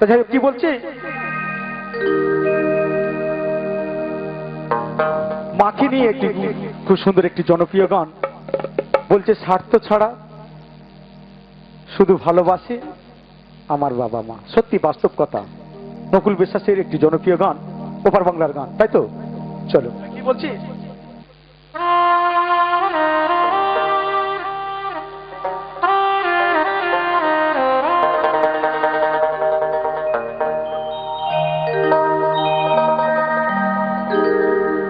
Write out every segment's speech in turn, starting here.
তা যাই কি বলছে? মাকে নিয়ে একটি খুব সুন্দর একটি জনপ্রিয় গান। বলছে, স্বার্থ ছাড়া শুধু ভালোবাসে আমার বাবা মা। সত্যি, বাস্তব কথা। নকুল বিশ্বাসের একটি জনপ্রিয় গান, ওপার বাংলার গান, তাই তো? চলো। কি বলছি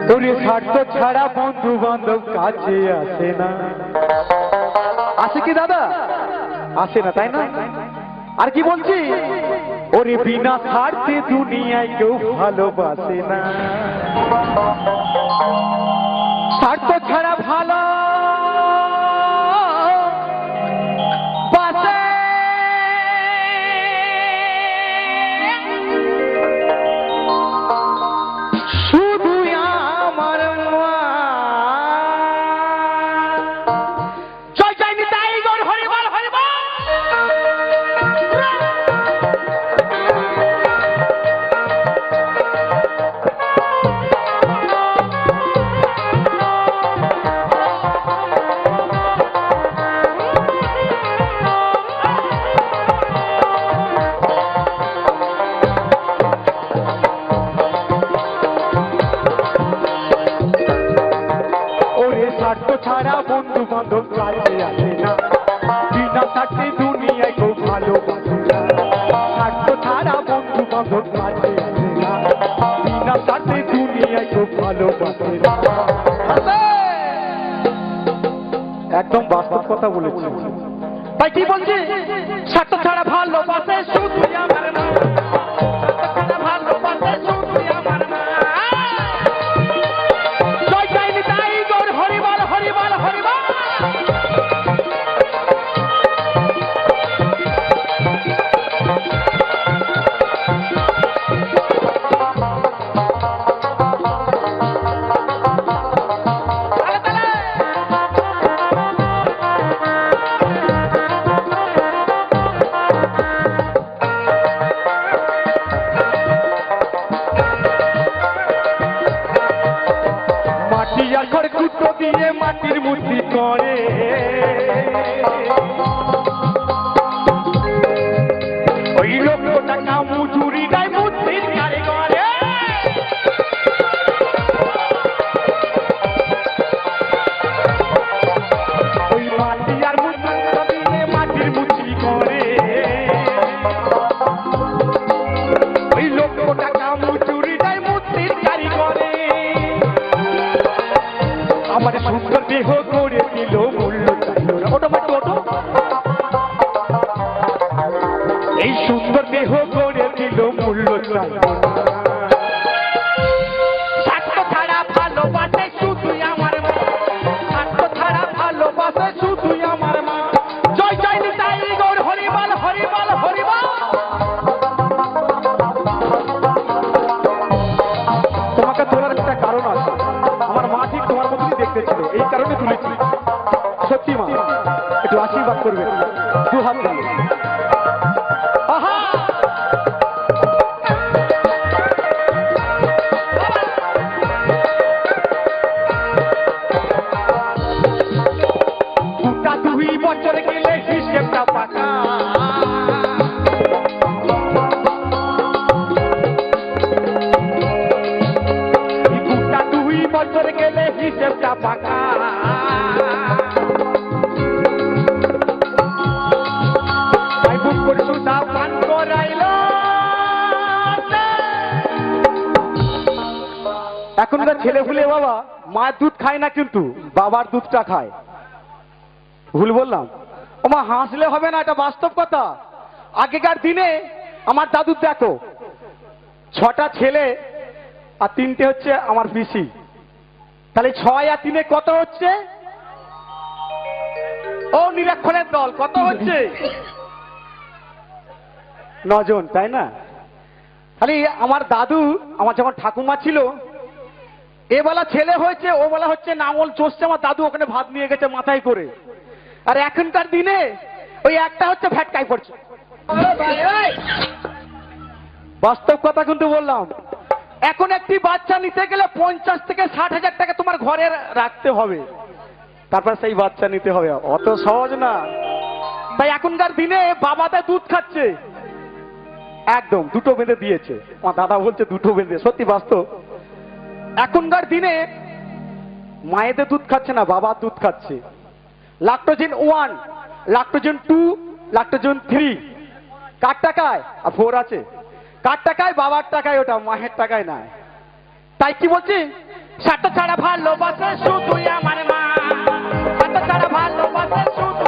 তোরে স্বার্থ ছাড়া বন্ধু বান্ধব কাছে আসে না। আসে কি দাদা? আসে না, তাই না? আর কি বলছি? ওরে বিনা স্বার্থে দুনিয়ায় কেউ ভালোবাসে না। স্বার্থ ছাড়া ভালো স্বার্থে দুনিয়ায় খুব ভালো থাকতো তারা বন্ধু বিনা দুনিয়ায় খুব ভালো একদম বাস্তব কথা বলেছি। তাই কি বলছি? মাটির করে। মাটি ওটো এই সুন্দর দেহ করে দিল মূল্য চাইল কারণে তুলেছি সত্যি মা একটু আশীর্বাদ করবে দু হাত দিয়ে এখনকার ছেলে ভুলে বাবা মায়ের দুধ খায় না কিন্তু বাবার দুধটা খায়। ভুল বললাম। ও মা হাসলে হবে না, এটা বাস্তব কথা। আগেকার দিনে আমার দাদুর দেখো, ছটা ছেলে আর তিনটে হচ্ছে আমার পিসি। তাহলে ছয় আর তিনে কত হচ্ছে? ও, নিরক্ষণের দল, কত হচ্ছে? নজন, তাই না? খালি আমার দাদু, আমার যখন ঠাকুমা ছিল এ বেলা ছেলে হয়েছে, ও বেলা হচ্ছে নামল চষছে আমার দাদু ওখানে ভাত নিয়ে গেছে মাথায় করে। আর এখনকার দিনে ওই একটা হচ্ছে ফ্যাটকাই পড়ছে। বাস্তব কথা কিন্তু বললাম। এখন একটি বাচ্চা নিতে গেলে পঞ্চাশ থেকে ষাট হাজার টাকা তোমার ঘরে রাখতে হবে। তারপর সেই বাচ্চা নিতে হবে। অত সহজ না। তাই এখনকার দিনে বাবাতে দুধ খাচ্ছে। একদম, দুটো বেঁধে দিয়েছে। আমার দাদা বলছে দুটো বেঁধে, সত্যি বাস্তব। এখনকার দিনে মায়েদের দুধ খাচ্ছে না, বাবার দুধ খাচ্ছে। Lactogen one Lactogen two Lactogen three কার টাকায়? আর ফোর আছে। কার টাকায়? বাবার টাকায়, ওটা মায়ের টাকায় নাই তাই কি বলছি? সাতটা ছাড়া ভালোবাসে শুধুই আমার মা। সাতটা ছাড়া ভালোবাসে শুধুই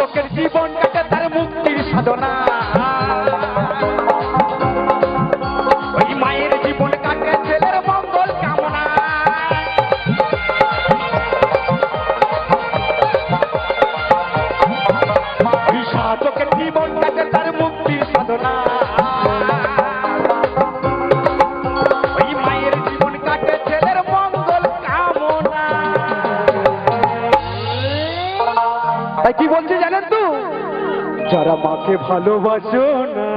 সাধকের জীবন কাটে তার মুক্তির সাধনা। মায়ের সাধকের জীবন তাই কি বলছে জানেন তো? যারা মাকে ভালোবাসো না